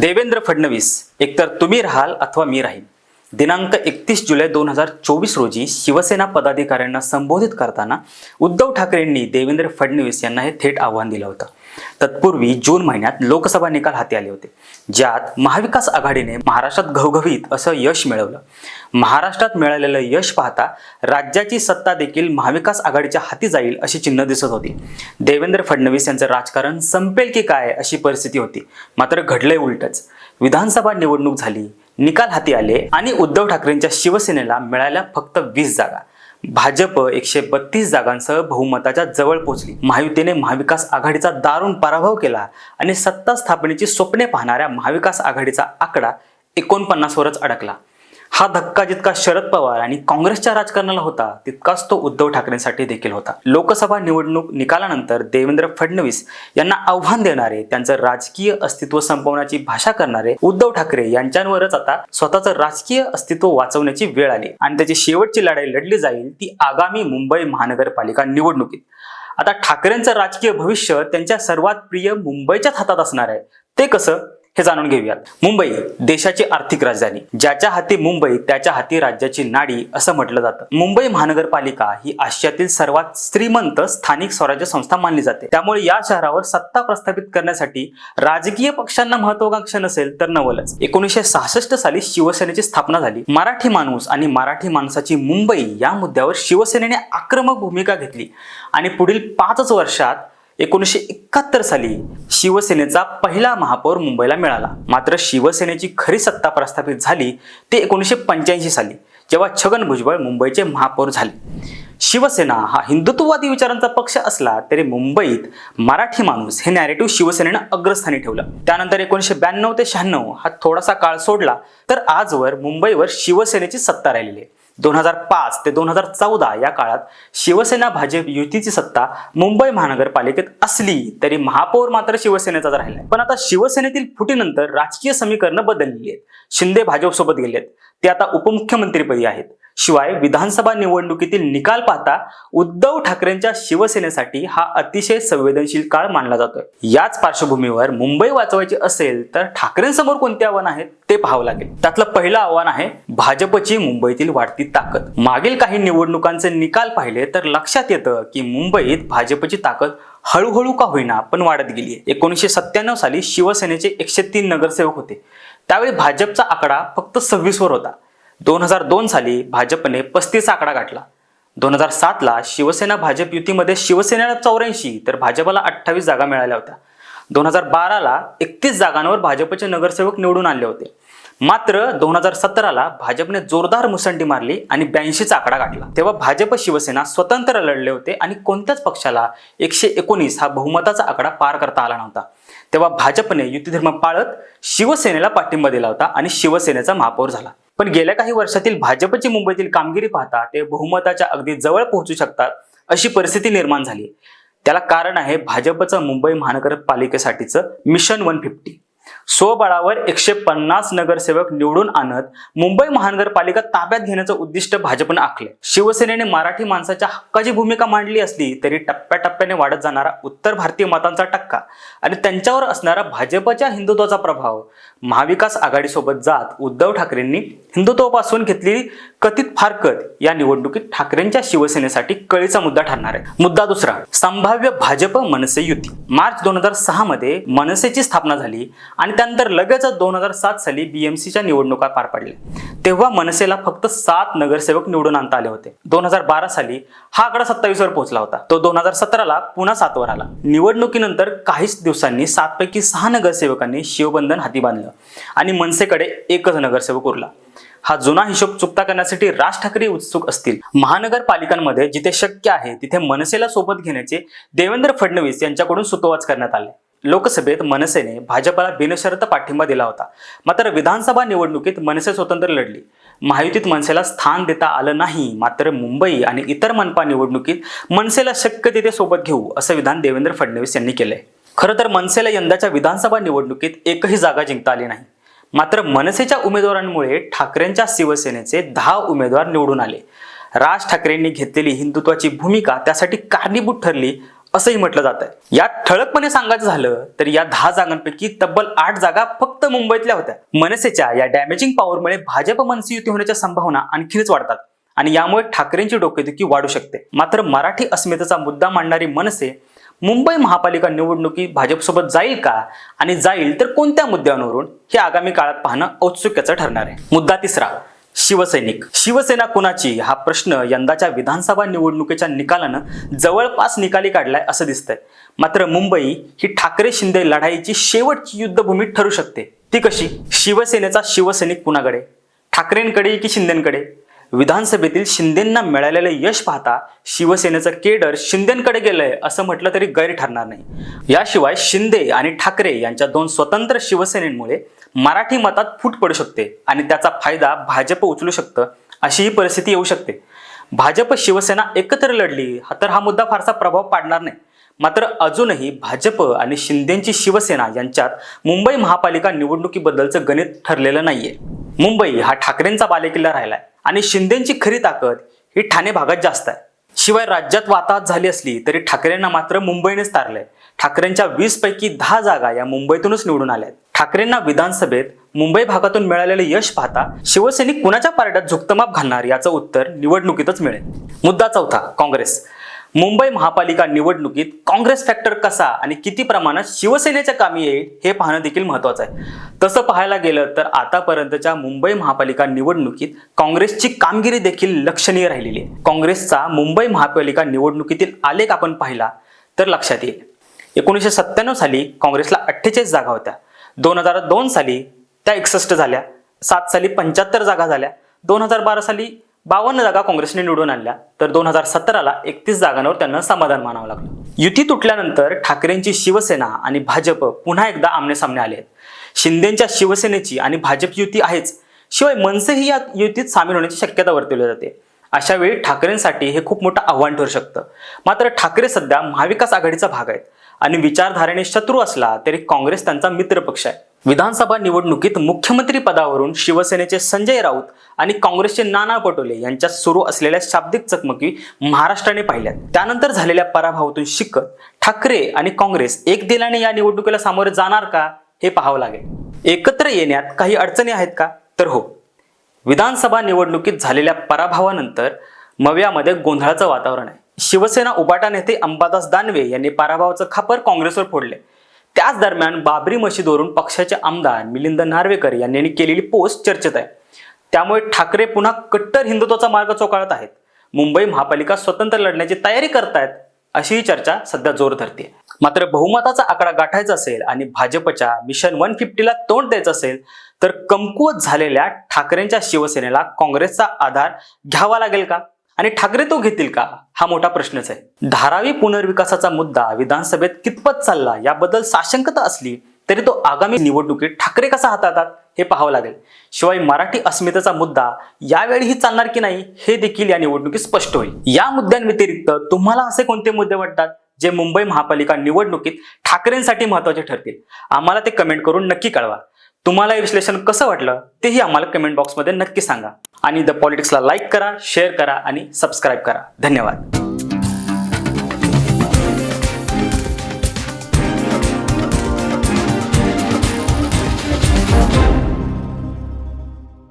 देवेंद्र फडणवीस एकतर तुम्ही राहाल अथवा मी राहीन. दिनांक एकतीस जुलै दोन हजार चोवीस रोजी शिवसेना पदाधिकाऱ्यांना संबोधित करताना उद्धव ठाकरेंनी देवेंद्र फडणवीस यांना हे थेट आव्हान दिलं होतं. तत्पूर्वी जून महिन्यात लोकसभा निकाल हाती आले होते. ज्यात महाविकास आघाडीने महाराष्ट्रात घवघवीत असं यश मिळवलं. महाराष्ट्रात मिळालेलं यश पाहता राज्याची सत्ता देखील महाविकास आघाडीच्या हाती जाईल अशी चिन्ह दिसत होती. देवेंद्र फडणवीस यांचं राजकारण संपेल की काय अशी परिस्थिती होती. मात्र घडलंय उलटच. विधानसभा निवडणूक झाली निकाल हाती आले आणि उद्धव ठाकरेंच्या शिवसेनेला मिळाल्या फक्त वीस जागा. भाजप एकशे बत्तीस जागांसह बहुमताच्या जवळ पोहोचली महायुतीने महाविकास आघाडीचा दारुण पराभव केला आणि सत्ता स्थापनेची स्वप्ने पाहणाऱ्या महाविकास आघाडीचा आकडा एकोणपन्नासवरच अडकला. हा धक्का जितका शरद पवार आणि काँग्रेसच्या राजकारणाला होता तितकाच तो उद्धव ठाकरेंसाठी देखील होता. लोकसभा निवडणूक निकालानंतर देवेंद्र फडणवीस यांना आव्हान देणारे त्यांचं राजकीय अस्तित्व संपवण्याची भाषा करणारे उद्धव ठाकरे यांच्यावरच आता स्वतःचं राजकीय अस्तित्व वाचवण्याची वेळ आली. आणि त्याची शेवटची लढाई लढली जाईल ती आगामी मुंबई महानगरपालिका निवडणुकीत. आता ठाकरेंचं राजकीय भविष्य त्यांच्या सर्वात प्रिय मुंबईच्याच हातात असणार आहे. ते कसं? हे जाणून घेऊयात. मुंबई देशाची आर्थिक राजधानी. ज्याच्या हाती मुंबई त्याच्या हाती राज्याची नाडी असं म्हटलं जातं. मुंबई महानगरपालिका ही आशियातील सर्वात श्रीमंत स्थानिक स्वराज्य संस्था मानली जाते. त्यामुळे या शहरावर सत्ता प्रस्थापित करण्यासाठी राजकीय पक्षांना महत्वाकांक्षा नसेल तर नवलच. एकोणीसशे सहासष्ट साली शिवसेनेची स्थापना झाली. मराठी माणूस आणि मराठी माणसाची मुंबई या मुद्द्यावर शिवसेनेने आक्रमक भूमिका घेतली. आणि पुढील पाचच वर्षात एकोणीसशे एकाहत्तर साली शिवसेनेचा पहिला महापौर मुंबईला मिळाला. मात्र शिवसेनेची खरी सत्ता प्रस्थापित झाली ते एकोणीसशे पंच्याऐंशी साली जेव्हा छगन भुजबळ मुंबईचे महापौर झाले. शिवसेना हा हिंदुत्ववादी विचारांचा पक्ष असला तरी मुंबईत मराठी माणूस हे नॅरेटिव्ह शिवसेनेनं अग्रस्थानी ठेवलं. त्यानंतर एकोणीसशे ब्याण्णव ते शहाण्णव हा थोडासा काळ सोडला तर आजवर मुंबईवर शिवसेनेची सत्ता राहिलेली आहे. दोन हजार पाच ते दोन हजार चौदा या काळात शिवसेना भाजप युतीची सत्ता मुंबई महानगरपालिकेत असली तरी महापौर मात्र शिवसेनेचाच राहिलाय पण आता शिवसेनेतील फुटीनंतर राजकीय समीकरणं बदललेली आहेत. शिंदे भाजपसोबत गेलेत. ते आता उपमुख्यमंत्रीपदी आहेत. शिवाय विधानसभा निवडणुकीतील निकाल पाहता उद्धव ठाकरेंच्या शिवसेनेसाठी हा अतिशय संवेदनशील काळ मानला जातोय. याच पार्श्वभूमीवर मुंबई वाचवायची असेल तर ठाकरेंसमोर कोणते आव्हान आहेत ते पाहावं लागेल. त्यातलं पहिलं आव्हान आहे भाजपची मुंबईतील वाढती ताकद. मागील काही निवडणुकांचे निकाल पाहिले तर लक्षात येतं की मुंबईत भाजपची ताकद हळूहळू का होईना पण वाढत गेली आहे एकोणीसशे सत्त्याण्णव साली शिवसेनेचे एकशे तीन नगरसेवक होते. त्यावेळी भाजपचा आकडा फक्त सव्वीसवर होता. दोन हजार दोन साली भाजपने पस्तीस आकडा गाठला. दोन हजार सातला शिवसेना भाजप युतीमध्ये शिवसेनेला चौऱ्याऐंशी तर भाजपला अठ्ठावीस जागा मिळाल्या होत्या. दोन हजार बाराला एकतीस जागांवर भाजपचे नगरसेवक निवडून आणले होते. मात्र दोन हजार सतराला भाजपने जोरदार मुसंडी मारली आणि ब्याऐंशीचा आकडा गाठला. तेव्हा भाजप शिवसेना स्वतंत्र लढले होते आणि कोणत्याच पक्षाला एकशे एकोणीस हा बहुमताचा आकडा पार करता आला नव्हता. तेव्हा भाजपने युतीधर्म पाळत शिवसेनेला पाठिंबा दिला होता आणि शिवसेनेचा महापौर झाला. पण गेल्या काही वर्षातील भाजपची मुंबईतील कामगिरी पाहता ते बहुमताच्या अगदी जवळ पोहोचू शकतात अशी परिस्थिती निर्माण झाली. त्याला कारण आहे भाजपचं मुंबई महानगरपालिकेसाठीचं मिशन वन फिफ्टी. स्वबळावर एकशे पन्नास नगरसेवक निवडून आणत मुंबई महानगरपालिका ताब्यात घेण्याचं उद्दिष्ट भाजपनं आखलं. शिवसेनेने मराठी माणसाच्या हक्काची भूमिका मांडली असली तरी टप्प्याटप्प्याने वाढत जाणारा उत्तर भारतीय मतांचा टक्का आणि त्यांच्यावर असणारा भाजपच्या हिंदुत्वाचा प्रभाव. महाविकास आघाडीसोबत जात उद्धव ठाकरेंनी हिंदुत्वापासून घेतलेली कथित फारकत या निवडणुकीत ठाकरेंच्या शिवसेनेसाठी कळीचा मुद्दा ठरणार आहे. मुद्दा दुसरा संभाव्य भाजप मनसे युती. मार्च दोन हजार सहा मध्ये मनसेची स्थापना झाली आणि त्यानंतर लगेच दोन हजार सात साली बीएमसीच्या निवडणुका पार पडल्या. तेव्हा मनसेला फक्त सात नगरसेवक निवडून आणता आले होते. दोन हजार बारा साली हा आकडा सत्तावीस वर पोहोचला होता. तो दोन हजार सतराला पुन्हा सातवर आला. निवडणुकीनंतर काहीच दिवसांनी सातपैकी सहा नगरसेवकांनी शिवबंधन हाती बांधलं आणि मनसेकडे एकच नगरसेवक उरला. हा जुना हिशोब चुकता करण्यासाठी राज ठाकरे उत्सुक असतील. महानगरपालिकांमध्ये जिथे शक्य आहे तिथे मनसेला सोबत घेण्याचे देवेंद्र फडणवीस यांच्याकडून सुतोवाच करण्यात आले. लोकसभेत मनसेने भाजपला बिनशर्त पाठिंबा दिला होता. मात्र विधानसभा निवडणुकीत मनसे स्वतंत्र लढली. महायुतीत मनसेला स्थान देता आलं नाही मात्र मुंबई आणि इतर मनपा निवडणुकीत मनसेला शक्य तिथे सोबत घेऊ असं विधान देवेंद्र फडणवीस यांनी केलंय. खरं तर मनसेला यंदाच्या विधानसभा निवडणुकीत एकही जागा जिंकता आली नाही. मात्र मनसेच्या उमेदवारांमुळे ठाकरेंच्या शिवसेनेचे दहा उमेदवार निवडून आले. राज ठाकरेंनी घेतलेली हिंदुत्वाची भूमिका त्यासाठी कारणीभूत ठरली असंही म्हटलं जात आहे यात ठळकपणे सांगायचं झालं तर या दहा जागांपैकी तब्बल आठ जागा फक्त मुंबईतल्या होत्या. मनसेच्या या डॅमेजिंग पॉवरमुळे भाजप मनसे युती होण्याच्या संभावना आणखीनच वाढतात आणि यामुळे ठाकरेंची डोकेदुखी वाढू शकते. मात्र मराठी अस्मितेचा मुद्दा मांडणारी मनसे मुंबई महापालिका निवडणुकी भाजपसोबत जाईल का आणि जाईल तर कोणत्या मुद्द्यांवरून हे आगामी काळात पाहणं औत्सुक्याचं ठरणार आहे. मुद्दा तिसरा शिवसैनिक. शिवसेना कुणाची? हा प्रश्न यंदाच्या विधानसभा निवडणुकीच्या निकालानं जवळपास निकाली काढलाय असं दिसतंय. मात्र मुंबई ही ठाकरे शिंदे लढाईची शेवटची युद्धभूमी ठरू शकते. ती कशी? शिवसेनेचा शिवसैनिक कुणाकडे? ठाकरेंकडे की शिंदेकडे? विधानसभेतील शिंदेंना मिळालेलं यश पाहता शिवसेनेचं केडर शिंदेकडे गेलंय असं म्हटलं तरी गैर ठरणार नाही. याशिवाय शिंदे आणि ठाकरे यांच्या दोन स्वतंत्र शिवसेनेमुळे मराठी मतात फूट पडू शकते आणि त्याचा फायदा भाजप उचलू शकतं अशी ही परिस्थिती येऊ शकते. भाजप शिवसेना एकत्र लढली हा तर हा मुद्दा फारसा प्रभाव पाडणार नाही. मात्र अजूनही भाजप आणि शिंदेची शिवसेना यांच्यात मुंबई महापालिका निवडणुकीबद्दलचं गणित ठरलेलं नाहीये. मुंबई हा ठाकरेंचा बालेकिल्ला राहिलाय. आणि शिंदेची खरी ताकद ही ठाणे भागात जास्त आहे. शिवाय राज्यात वाताहत झाली असली तरी ठाकरेंना मात्र मुंबईनेच तारलंय. ठाकरेंच्या वीस पैकी दहा जागा या मुंबईतूनच निवडून आल्यात. ठाकरेंना विधानसभेत मुंबई भागातून मिळालेलं यश पाहता शिवसैनिक कुणाच्या पारड्यात झुकतमाप घालणार याचं उत्तर निवडणुकीतच मिळेल. मुद्दा चौथा काँग्रेस. मुंबई महापालिका निवडणुकीत काँग्रेस फॅक्टर कसा आणि किती प्रमाणात शिवसेनेच्या कामी येईल हे पाहणं देखील महत्वाचं आहे. तसं पाहायला गेलं तर आतापर्यंतच्या मुंबई महापालिका निवडणुकीत काँग्रेसची कामगिरी देखील लक्षणीय राहिलेली आहे. काँग्रेसचा मुंबई महापालिका निवडणुकीतील आलेख आपण पाहिला तर लक्षात येईल. एकोणीसशे सत्त्याण्णव साली काँग्रेसला अठ्ठेचाळीस जागा होत्या. दोन हजार दोन साली त्या एकसष्ट झाल्या. सात साली पंच्याहत्तर जागा झाल्या. दोन हजार बारा साली बावन्न जागा काँग्रेसने निवडून आणल्या तर दोन हजार सतराला एकतीस जागांवर त्यांना समाधान मानावं लागलं. युती तुटल्यानंतर ठाकरेंची शिवसेना आणि भाजप पुन्हा एकदा आमनेसामने आले आहेत शिंदेच्या शिवसेनेची आणि भाजप युती आहेच शिवाय मनसेही या युतीत सामील होण्याची शक्यता वर्तवली जाते. अशा वेळी ठाकरेंसाठी हे खूप मोठं आव्हान ठरू शकतं. मात्र ठाकरे सध्या महाविकास आघाडीचा भाग आहेत आणि विचारधारेने शत्रू असला तरी काँग्रेस त्यांचा मित्र पक्ष आहे. विधानसभा निवडणुकीत मुख्यमंत्री पदावरून शिवसेनेचे संजय राऊत आणि काँग्रेसचे नाना पटोले यांच्यात सुरू असलेल्या शाब्दिक चकमकी महाराष्ट्राने पाहिल्यात. त्यानंतर झालेल्या पराभवातून शिकत ठाकरे आणि काँग्रेस एक दिलाने या निवडणुकीला सामोरे जाणार का हे पाहावं लागेल. एकत्र येण्यात काही अडचणी आहेत का? तर हो. विधानसभा निवडणुकीत झालेल्या पराभवानंतर मव्यामध्ये गोंधळाचं वातावरण आहे. शिवसेना उबाटा नेते अंबादास दानवे यांनी पराभवाचं खापर काँग्रेसवर फोडले. त्याच दरम्यान बाबरी मशीदवरून पक्षाचे आमदार मिलिंद नार्वेकर यांनी केलेली पोस्ट चर्चेत आहे. त्यामुळे ठाकरे पुन्हा कट्टर हिंदुत्वाचा मार्ग चोकाळत आहेत. मुंबई महापालिका स्वतंत्र लढण्याची तयारी करतायत अशी ही चर्चा सध्या जोर धरते मात्र बहुमताचा आकडा गाठायचा असेल आणि भाजपच्या मिशन वन फिफ्टीला तोंड द्यायचं असेल तर कमकुवत झालेल्या ठाकरेंच्या शिवसेनेला काँग्रेसचा आधार घ्यावा लागेल का? आणि ठाकरे तो घेतील का? हा मोठा प्रश्नच आहे. धारावी पुनर्विकासाचा मुद्दा विधानसभेत कितपत चालला याबद्दल साशंकता असली तरी तो आगामी निवडणुकीत ठाकरे कसा हाताळतात हे पाहावं लागेल. शिवाय मराठी अस्मितेचा मुद्दा यावेळीही चालणार की नाही हे देखील या निवडणुकीत स्पष्ट होईल. या मुद्द्यांव्यतिरिक्त तुम्हाला असे कोणते मुद्दे वाटतात जे मुंबई महापालिका निवडणुकीत ठाकरेंसाठी महत्त्वाचे ठरतील? आम्हाला ते कमेंट करून नक्की कळवा. तुम्हाला हे विश्लेषण कसं वाटलं तेही आम्हाला कमेंट बॉक्समध्ये नक्की सांगा. आणि द पॉलिटिक्सला लाईक करा शेअर करा आणि सबस्क्राईब करा. धन्यवाद.